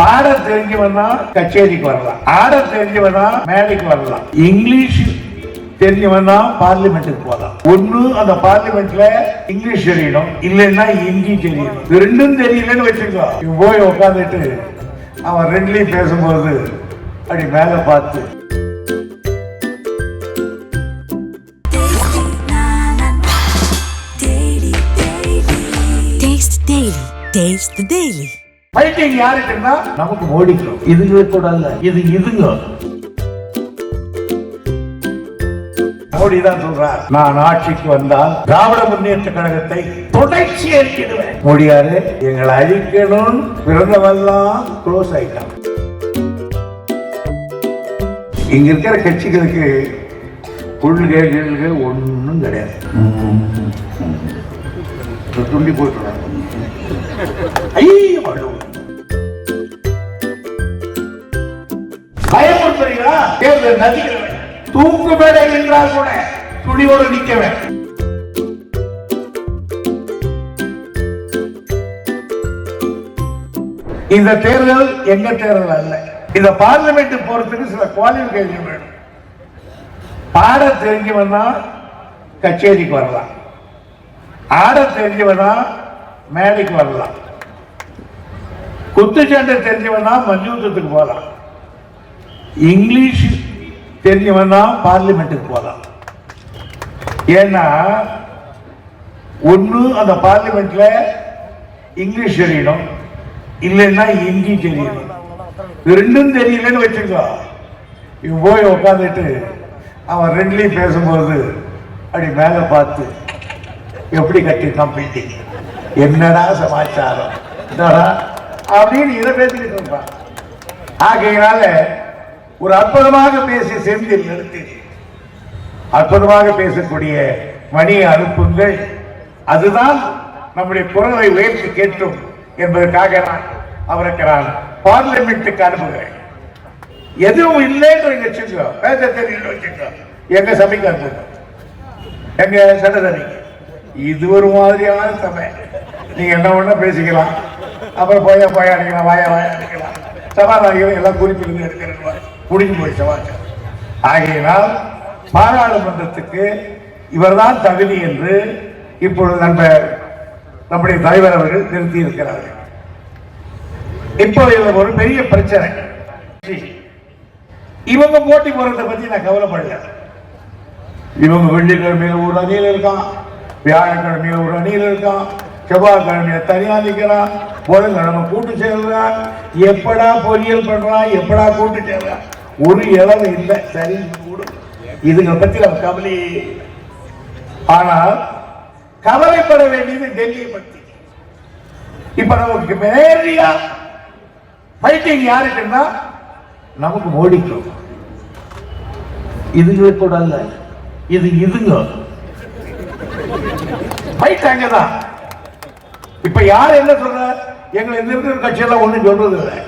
பாட தெரிஞ்சவனா கச்சேரிக்கு வரலாம். ஆட தெரிஞ்சவனா மேடைக்கு வரலாம். இங்கிலீஷ் தெரிஞ்சவனா பார்லிமெண்ட்டுக்கு போகலாம். ஒண்ணு அந்த பார்லிமெண்ட்ல இங்கிலீஷ் தெரியணும். இல்லைன்னா ஹிந்தி தெரியணும். இது ரெண்டும் தெரியலன்னு வச்சுக்கோ. போய் உட்காந்துட்டு அவன் ரெண்டுலையும் பேசும்போது அப்படி மேல பார்த்து. Taste Daily. Taste the Daily. Fighting யாருக்குன்னா நமக்கு மோடிக்கும் இதுங்க கூட இல்ல இது இதுங்க. மோடி தான் சொல்றார் நான் ஆட்சிக்கு வந்தால் திராவிட முன்னேற்ற கழகத்தை தொடர்ச்சி அளிக்கிடுவேன் மோடியாரு. எங்களை அழிக்கணும்னு பிறந்தவெல்லாம் க்ளோஸ் ஆயிட்டான் இங்க இருக்கிற கட்சிகளுக்கு கொள்கைகள் ஒண்ணும் கிடையாது. துண்டி போட்டுருவாங்க ஐயோ அழுவு. தேர்தல் நதிக்கிறவன் தூக்கு மேடை என்றால் கூட துணியோடு நிற்கவன் இந்த தேர்தல் எங்க தேர்தல் அல்ல. இந்த பார்லிமெண்ட் போறதுக்கு சில குவாலிபிகேஷன் வேணும். பாட தெரிஞ்சவன் தான் கச்சேரிக்கு வரலாம். ஆட தெரிஞ்சவன் தான் மேடைக்கு வரலாம். குத்துச்சண்டை தெரிஞ்சவன் தான் மஞ்சூத்தத்துக்கு போகலாம். இங்கிலீஷ் தெரிஞ்சவன் தான் பார்லிமெண்ட்டுக்கு போகலாம். ஏன்னா ஒன்று அந்த பார்லிமெண்ட்ல இங்கிலீஷ் தெரியணும். இல்லைன்னா ஹிந்தி தெரியணும். ரெண்டும் தெரியலன்னு வச்சுக்கோ. இவன் போய் உட்காந்துட்டு அவன் ரெண்டுலையும் பேசும்போது அப்படி மேலே பார்த்து எப்படி கட்டி கம்ப்ளீட்டிங் என்னடா சமாச்சாரம்? என்னடா அப்படின்னு இதை பேசிக்கிட்டு இருப்பான். ஆகையினால ஒரு அற்புதமாக பேசி செந்தில் நிறுத்தி. அற்புதமாக பேசக்கூடிய மணியை அனுப்புங்கள். அதுதான் நம்முடைய குரலை உயர்த்தி கேட்டும் என்பதற்காக நான் அவருக்கு நான் பார்லிமெண்ட்டுக்கு அனுப்புகிறேன் எதுவும் இல்லைன்னு வச்சுக்கோ. பேச தெரியும் வச்சுக்கோ. எங்க சபைக்கு அனுப்புங்க. எங்க சட்டத்தறிங்க இது ஒரு மாதிரியான சபை. நீங்க என்ன ஒண்ணா பேசிக்கலாம். அப்புறம் போயா போயா அடிக்கலாம் வாயா வாயா அடிக்கலாம். சபாநாயகர் எல்லாம் குறிப்பிலிருந்து எடுக்கிறது முடிஞ்சு போய் சமாச்சாரம் ஆகையினால் பாராளுமன்றத்துக்கு இவர்தான் தகுதி என்று இப்பொழுது நம்ம நம்முடைய தலைவர் அவர்கள் நிறுத்தி இருக்கிறார்கள் இப்போ இது ஒரு பெரிய பிரச்சனை. இவங்க போட்டி போறதை பத்தி நான் கவலைப்படல. இவங்க வெள்ளிக்கிழமையில ஒரு அணியில் இருக்கான் வியாழக்கிழமையில ஒரு அணியில் இருக்கான் செவ்வாய்க்கிழமையில தனியா நிக்கிறான் புதன்கிழமை கூட்டு சேர்றான் எப்படா பொறியியல் பண்றான் எப்படா கூட்டு சேர்றான். ஒரு இளவு இல்லை. சரி கூட. இதுங்க பத்தி நம்ம கவலை. ஆனால் கவலைப்பட வேண்டியது டெல்லியை பத்தி இப்ப நமக்கு நேரடியா ஃபைட்டிங் யாருக்குன்னா நமக்கு மோடிக்கும் இதுங்க கூட இல்ல இது இதுங்க. ஃபைட் அங்கதான் இப்ப யார் என்ன சொல்ற எங்களை இந்த இருக்கிற கட்சியெல்லாம் ஒண்ணும் சொல்றது இல்லை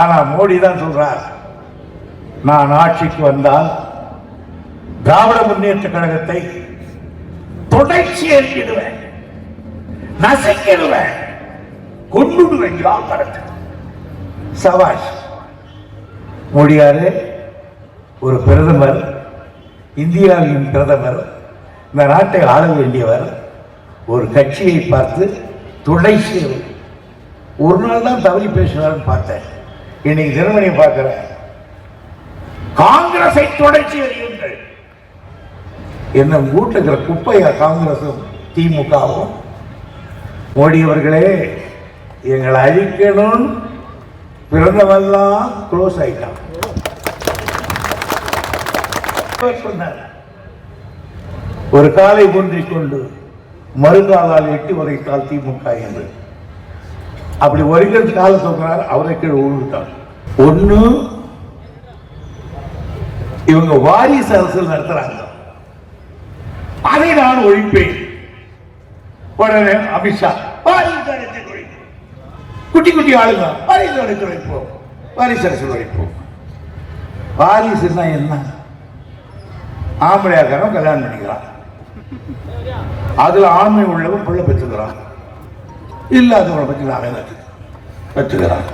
ஆனா மோடி தான் சொல்றார். நான் ஆட்சிக்கு வந்தால் திராவிட முன்னேற்ற கழகத்தை தொடர்ச்சி எறிடுவேன் நசைக்கிடுவேன் கொண்டுடுவேன் ஜாக்கிரதை சவாஷ் மோடியாரு ஒரு பிரதமர் இந்தியாவின் பிரதமர் இந்த நாட்டை ஆள வேண்டியவர் ஒரு கட்சியை பார்த்து துடைசி ஒரு நாள் தான் தவறி பேசுவார்னு பார்த்தேன். இன்னைக்கு ஜெர்மனியை பார்க்குறேன். காங்கிரஸை தொடர்ச்சி அறியுங்கள் என்ன வீட்டில் இருக்கிற குப்பையா காங்கிரஸும் திமுகவும்? மோடி அவர்களே எங்களை அழிக்கணும்னு பிறந்தவெல்லாம் க்ளோஸ் ஆயிட்டான் சொன்னார் ஒரு காலை ஒன்றிக் கொண்டு மறுகாலால் எட்டி உரைத்தால் திமுக என்று. அப்படி ஒருங்கிறது கால சொல்றார் அவரை கீழே விழுந்துட்டார் ஒன்று இவங்க வாரிசு அரசியல் நடத்துறாங்க. அதை நான் ஒழிப்பேன். உடனே அமித்ஷா வாரிசு அரசியல் ஒழிப்பு குட்டி குட்டி ஆளுங்க வாரிசு அரசியல் ஒழிப்போம். வாரிசு அரசியல் ஒழிப்போம். வாரிசுன்னா என்ன? ஆம்பளையாக்காரன் கல்யாணம் பண்ணிக்கிறான். அதுல ஆண்மை உள்ளவன் பிள்ளை பெற்றுக்கிறான். இல்லாதவனை பற்றி நான் பெற்றுக்கிறான்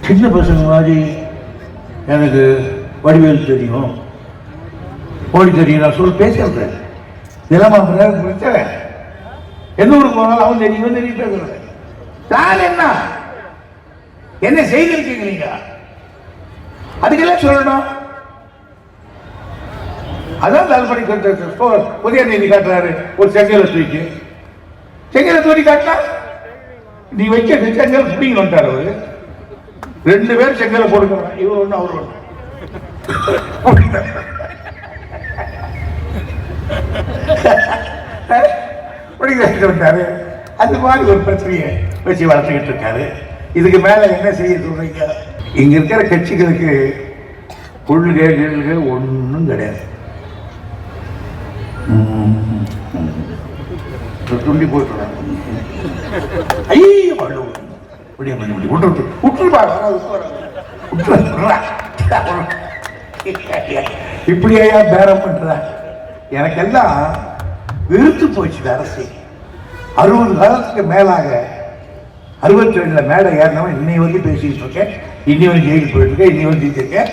சின்ன பசங்க மாதிரி எனக்கு வடிவேல் தெரியும். ஓடி தெரியும் நான் சொல்லி பேசுறது நிலமா பிரச்சனை எந்த ஊருக்கு போனாலும் அவன் தெரியும் இவன் தெரியும் பேசுறது நான் என்ன? என்ன செய்திருக்கீங்க நீங்க அதுக்கெல்லாம் சொல்லணும். அதான் தள்ளுபடி புதிய நீதி காட்டுறாரு ஒரு செங்கலை தூக்கி செங்கலை தூக்கி காட்டினா? நீ வைக்க செங்கல் பிடிங்க வந்துட்டார் அவரு. ரெண்டு பேரும் செங்கலை போடுங்க இவர் ஒன்று அவர் ஒன்று பிடிக்க வந்துட்டாரு அந்த மாதிரி ஒரு பிரச்சனையை வச்சு வளர்த்துக்கிட்டு இருக்காரு. இதுக்கு மேல என்ன செய்ய சொல்றீங்க? இங்க இருக்கிற கட்சிகளுக்கு கொள்கை கொள்கை ஒன்றும் கிடையாது. ம். துண்டி போட்டுறாங்க ஐயோ அழுவு. இப்படியே பண்ணி இப்படி விட்டு விட்டு. விட்டுருப்பா இப்படியா பேரம் பண்ற? எனக்கெல்லாம் வெறுத்து போச்சு இந்த அரசு அறுபது காலத்துக்கு மேலாக அறுபத்தி ரெண்டுல மேடை ஏறினவன் இன்னை வரைக்கும் பேசிட்டு இருக்கேன். இன்னி வந்து ஜெயிலுக்கு போயிட்டு இருக்கேன். இன்னி வந்து ஜெயிச்சிருக்கேன்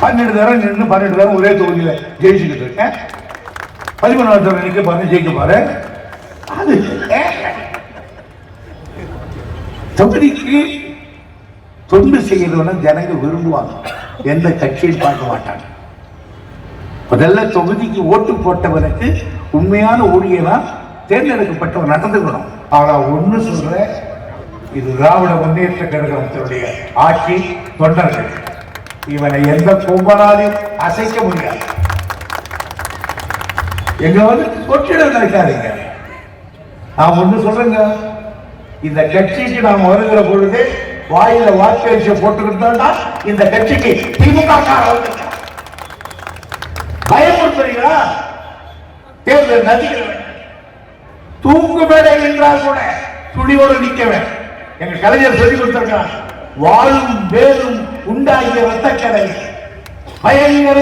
பன்னெண்டு தரம் நின்று பன்னெண்டு தரம் ஒரே தொகுதியில் ஜெயிச்சுக்கிட்டு இருக்கேன். பதிமூணாவது தரம் நிற்க பாரு ஜெயிக்க பாரு அது தொகுதிக்கு தொண்டு செய்யறதுன்னு ஜனங்க விரும்புவாங்க. எந்த கட்சியும் பார்க்க மாட்டாங்க. முதல்ல தொகுதிக்கு ஓட்டு போட்டவனுக்கு உண்மையான ஊழியனா தேர்ந்தெடுக்கப்பட்டவன் நடந்துக்கணும் ஆனா ஒண்ணு சொல்றேன். இது திராவிட முன்னேற்ற கழகத்தினுடைய ஆட்சி தொண்டர்கள். இவனை எந்த கும்பனாலையும் அசைக்க முடியாது. எங்க வந்து கொட்டிடம் நினைக்காதீங்க நான் ஒண்ணு சொல்றேங்க. இந்த கட்சிக்கு நாம் வருகிற பொழுது வாயில வாக்கு போட்டுக்கிட்டோம்னா இந்த கட்சிக்கு திமுக காரன் வந்திருக்கான். தேர்தல் நதிக்கிறவன் தூங்கு மேடை என்றால் கூட துணியோடு நிற்கவன் எங்க கலைஞர் சொல்லி கொடுத்திருக்கான் வாழும் வேலும் உண்டாகிய ரத்தக்கடை பயங்கர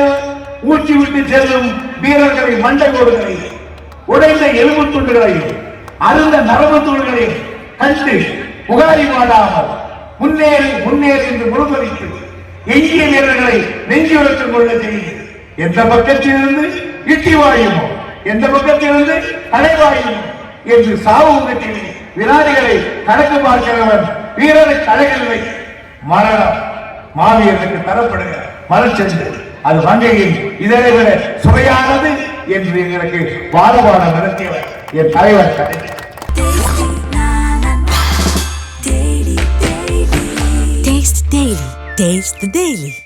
மூச்சு விட்டு செல்லும் வீரர்களை மண்டை ஓடுகளை உடைந்த எலும்பு துண்டுகளையும் அருந்த நரம்பு துண்டுகளையும் கண்டு புகாரி மாடாமல் முன்னேறி முன்னேறி என்று முழுமதித்து எஞ்சிய வீரர்களை நெஞ்சுரத்துக் கொள்ள தெரியும் எந்த பக்கத்திலிருந்து? இட்டி வாயுமோ? எந்த பக்கத்திலிருந்து? அலைவாயுமோ என்று சாவு முகத்தில் வினாடிகளை கணக்கு பார்க்கிறவன் வீரரை கலைகளில்லை மரணம். மாவீரனுக்கு தரப்படுகிற மலச்சென்று அது மங்கையின் இதனை விட சுவையானது என்று எங்களுக்கு பாடுபாட நடத்தியவர் என் தலைவர் கலைஞர். Taste the Daily.